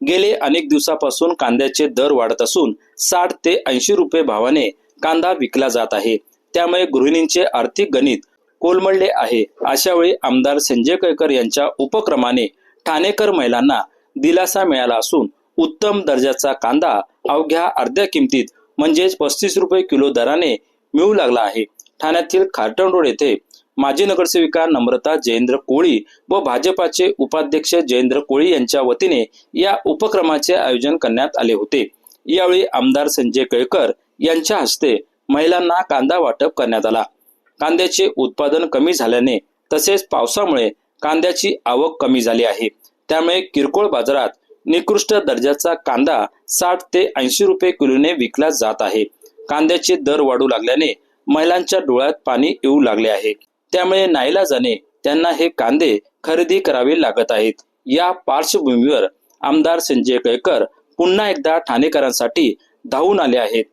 गेले अनेक दिवसापासून कांद्याचे दर वाढत असून साठ ते ऐंशी रुपये भावाने कांदा विकला जात आहे. त्यामुळे गृहिणींचे आर्थिक गणित कोलमडले आहे. अशा वेळी आमदार संजय केळकर यांच्या उपक्रमाने ठाणेकर महिलांना दिलासा मिळाला असून उत्तम दर्जाचा कांदा अवघ्या अर्ध्या किमतीत म्हणजेच पस्तीस रुपये किलो दराने मिळू लागला आहे. ठाण्यातील खारटण रोड येथे माजी नगरसेविका नम्रता जयेंद्र कोळी व भाजपाचे उपाध्यक्ष जयेंद्र कोळी यांच्या वतीने या उपक्रमाचे आयोजन करण्यात आले होते. यावेळी आमदार संजय केळकर यांच्या हस्ते महिलांना कांदा वाटप करण्यात आला. कांद्याचे उत्पादन कमी झाल्याने तसेच पावसामुळे कांद्याची आवक कमी झाली आहे. त्यामुळे किरकोळ बाजारात निकृष्ट दर्जाचा कांदा साठ ते ऐंशी रुपये किलोने विकला जात आहे. कांद्याचे दर वाढू लागल्याने महिलांच्या डोळ्यात पाणी येऊ लागले आहे. त्यामुळे नाईलाजाने त्यांना हे कांदे खरेदी करावे लागत आहेत. या पार्श्वभूमीवर आमदार संजय केळकर पुन्हा एकदा ठाणेकरांसाठी धावून आले आहेत.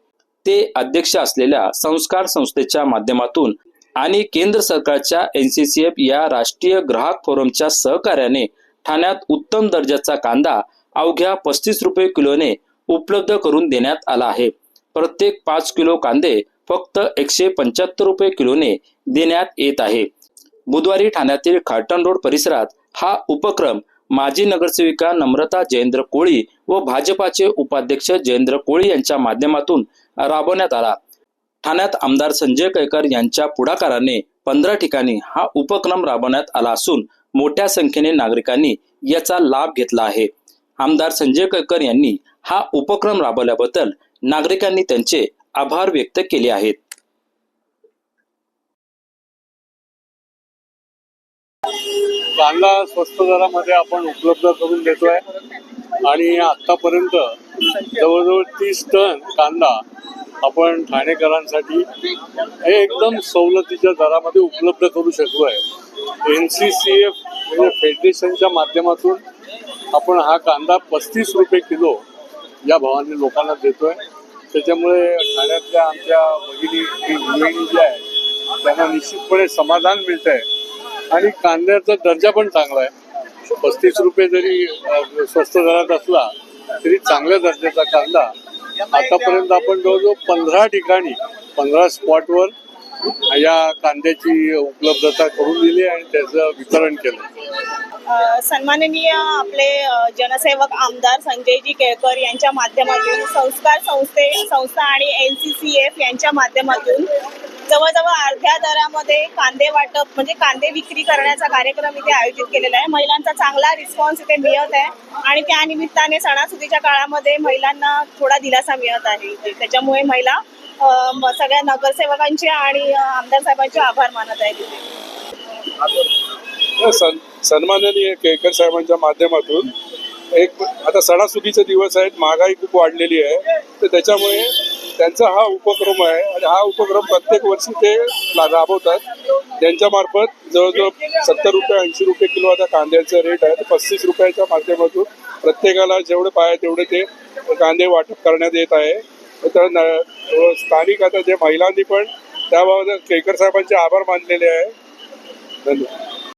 ते अध्यक्ष असलेल्या संस्कार संस्थेच्या माध्यमातून आणि केंद्र सरकारच्या एनसीसीएफ या राष्ट्रीय ग्राहक फोरमच्या सहकार्याने ठाण्यात उत्तम दर्जाचा कांदा अवघ्या पस्तीस रुपये किलोने उपलब्ध करून देण्यात आला आहे. प्रत्येक पाच किलो कांदे फक्त एकशे पंच्याहत्तर रुपये किलोने देण्यात येत आहे. बुधवारी ठाण्यातील खाटण रोड परिसरात हा उपक्रम माजी नगरसेविका नम्रता जयेंद्र कोळी व भाजपाचे उपाध्यक्ष जयेंद्र कोळी यांच्या माध्यमातून राबवण्यात आला. ठाण्यात आमदार संजय केळकर यांच्या पुढाकाराने पंधरा ठिकाणी हा उपक्रम राबवण्यात आला असून मोठ्या संख्येने नागरिकांनी याचा लाभ घेतला आहे. आमदार संजय केळकर यांनी हा उपक्रम राबवल्याबद्दल नागरिकांनी त्यांचे आभार व्यक्त केले आहेत. कांदा स्वस्त दरामध्ये आपण उपलब्ध करून देतोय आणि आतापर्यंत जवळजवळ तीस टन कांदा आपण ठाणेकरांसाठी हे एकदम सवलतीच्या दरामध्ये उपलब्ध करू शकलोय. एन सी सी एफ म्हणजे फेडरेशनच्या माध्यमातून आपण हा कांदा पस्तीस रुपये किलो या भावाने लोकांना देतोय. त्याच्यामुळे ठाण्यातल्या आमच्या भगिनी गृहिणी ज्या आहेत त्यांना निश्चितपणे समाधान मिळत आहे आणि कांद्याचा दर्जा पण चांगला आहे. पस्तीस रुपये जरी स्वस्त दरात असला तरी चांगल्या दर्जाचा कांदा. आतापर्यंत आपण जवळजवळ पंधरा ठिकाणी पंधरा स्पॉटवर या कांद्याची उपलब्धता करून दिली आणि त्याचं वितरण केलं सन्माननीय आपले जनसेवक आमदार संजयजी केळकर यांच्या माध्यमातून संस्कार संस्थे संस्था आणि एन सी सी एफ यांच्या माध्यमातून जवळजवळ अर्ध्या दरामध्ये कांदे वाटप म्हणजे कांदे विक्री करण्याचा कार्यक्रम इथे आयोजित केलेला आहे. महिलांचा चांगला रिस्पॉन्स इथे मिळत आहे आणि त्या निमित्ताने सणासुदीच्या काळामध्ये महिलांना थोडा दिलासा मिळत आहे. त्याच्यामुळे महिला सगळ्या नगरसेवकांचे आणि आमदार साहेबांचे आभार मानत आहेत. सन सन्माननीय केळकर साहेबांच्या माध्यमातून एक आता सणासुदीचे दिवस आहेत महागाई खूप वाढलेली आहे तर त्याच्यामुळे त्यांचा हा उपक्रम आहे आणि हा उपक्रम प्रत्येक वर्षी ते राबवतात. त्यांच्यामार्फत जवळजवळ सत्तर रुपये ऐंशी रुपये किलो आता कांद्याचा रेट आहे. तर पस्तीस रुपयाच्या माध्यमातून प्रत्येकाला जेवढे पाय तेवढे ते कांदे वाटप करण्यात येत आहे. तर न- स्थानिक आता जे महिलांनी पण त्याबाबत केळकर साहेबांचे आभार मानलेले आहे. धन्यवाद.